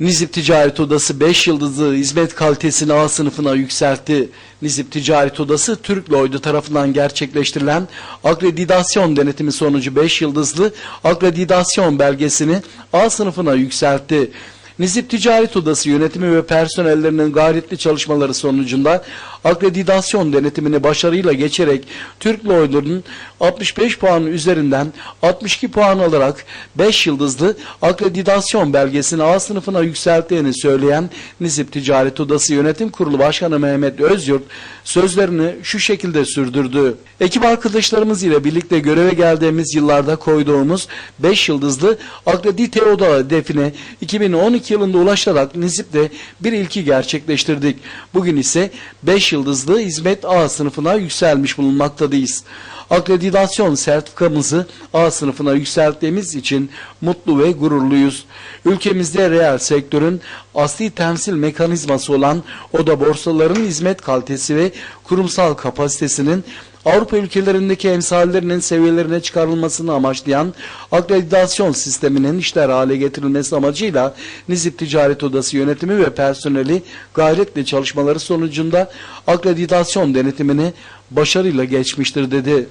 Nizip Ticaret Odası 5 yıldızlı hizmet kalitesini A sınıfına yükseltti. Nizip Ticaret Odası Türk Lloyd'u tarafından gerçekleştirilen akredidasyon denetimi sonucu 5 yıldızlı akredidasyon belgesini A sınıfına yükseltti. Nizip Ticaret Odası yönetimi ve personellerinin gayretli çalışmaları sonucunda akredidasyon denetimini başarıyla geçerek Türk Lloyd'un 65 puan üzerinden 62 puan alarak 5 yıldızlı akredidasyon belgesini A sınıfına yükselttiğini söyleyen Nizip Ticaret Odası Yönetim Kurulu Başkanı Mehmet Özyurt sözlerini şu şekilde sürdürdü. Ekip arkadaşlarımız ile birlikte göreve geldiğimiz yıllarda koyduğumuz 5 yıldızlı akredite oda hedefine 2012 yılında ulaşarak Nizip'te bir ilki gerçekleştirdik. Bugün ise 5 yıldızlı hizmet A sınıfına yükselmiş bulunmaktadayız. Akreditasyon sertifikamızı A sınıfına yükselttiğimiz için mutlu ve gururluyuz. Ülkemizde reel sektörün asli temsil mekanizması olan oda borsaların hizmet kalitesi ve kurumsal kapasitesinin Avrupa ülkelerindeki emsallerinin seviyelerine çıkarılmasını amaçlayan akreditasyon sisteminin işler hale getirilmesi amacıyla Nizip Ticaret Odası yönetimi ve personeli gayretle çalışmaları sonucunda akreditasyon denetimini başarıyla geçmiştir dedi.